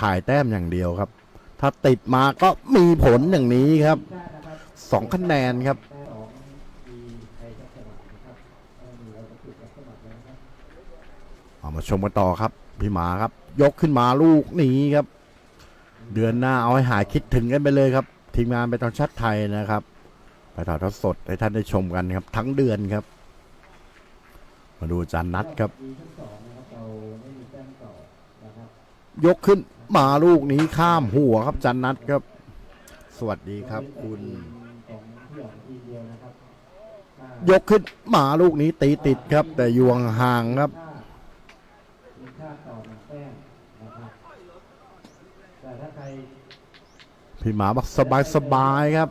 ถ่ายแต้มอย่างเดียวครับ ถ้าติดมาก็มีผลอย่างนี้ครับสองคะแนนครับเอามาชมกันต่อครับ พี่หมาครับ ยกขึ้นมาลูกนี้ครับ เดือนหน้าเอาให้หายคิดถึงกันไปเลยครับ ทีมงานไปตอนชัดไทยนะครับไปถ่ายทอดสดให้ท่านได้ชมกันครับ ทั้งเดือนครับ มาดูจารย์นัดครับ ยกขึ้น มาลูกนี้ข้ามหัวครับจันนัดครับ สวัสดีครับคุณยกขึ้นหมาลูกนี้ตีติดครับ แต่ยวงห่างครับพี่หมาบอกสบายสบายครับ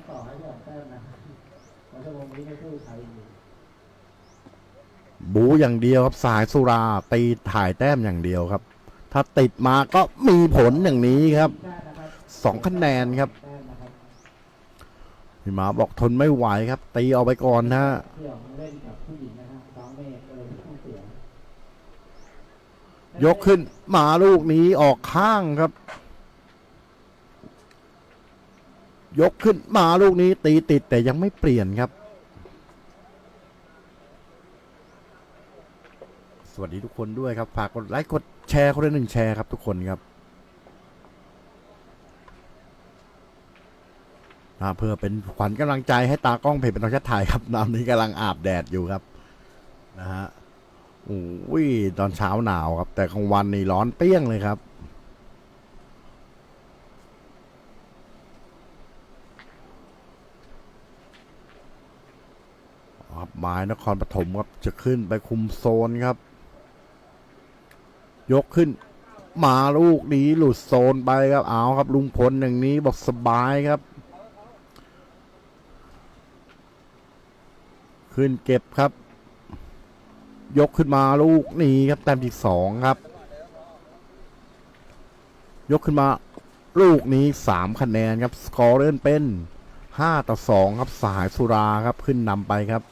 บูอย่างเดียวครับสายสุราตีถ่ายแต้มอย่างเดียวครับ ถ้าติดมาก็มีผลอย่างนี้ครับสองคะแนนครับพี่หมาบอกทนไม่ไหวครับ ตีเอาไปก่อนนะยต้องเสียยกขึ้นมาลูกนี้ออกข้างครับ ยกขึ้นมาลูกนี้ตีติดแต่ยังไม่เปลี่ยนครับ วัสดีทุกคนด้วยครับ ฝากกดไลค์กดแชร์คนละหนึ่งแชร์ครับทุกคนครับเพื่อเป็นขวัญกำลังใจให้ตากล้องเพจเป็นต้องชัดถ่ายครับน้ำนี้กำลังอาบแดดอยู่ครับนะฮะโอ้ยตอนเช้าหนาวครับ แต่กลางวันนี่ร้อนเปรี้ยงเลยครับครับหมายนครปฐมครับจะขึ้นไปคุมโซนครับ ยกขึ้น มาลูกนี้หลุดโซนไปครับเอาครับลุงพลอย่างนี้บอกสบายครับ ขึ้นเก็บครับ ยกขึ้นมาลูกนี้ครับแต้มที่สองครับ ยกขึ้นมาลูกนี้สามคะแนนครับสกอร์เล่นเป็นห้าต่อสองครับสายสุราครับขึ้นนำไปครับ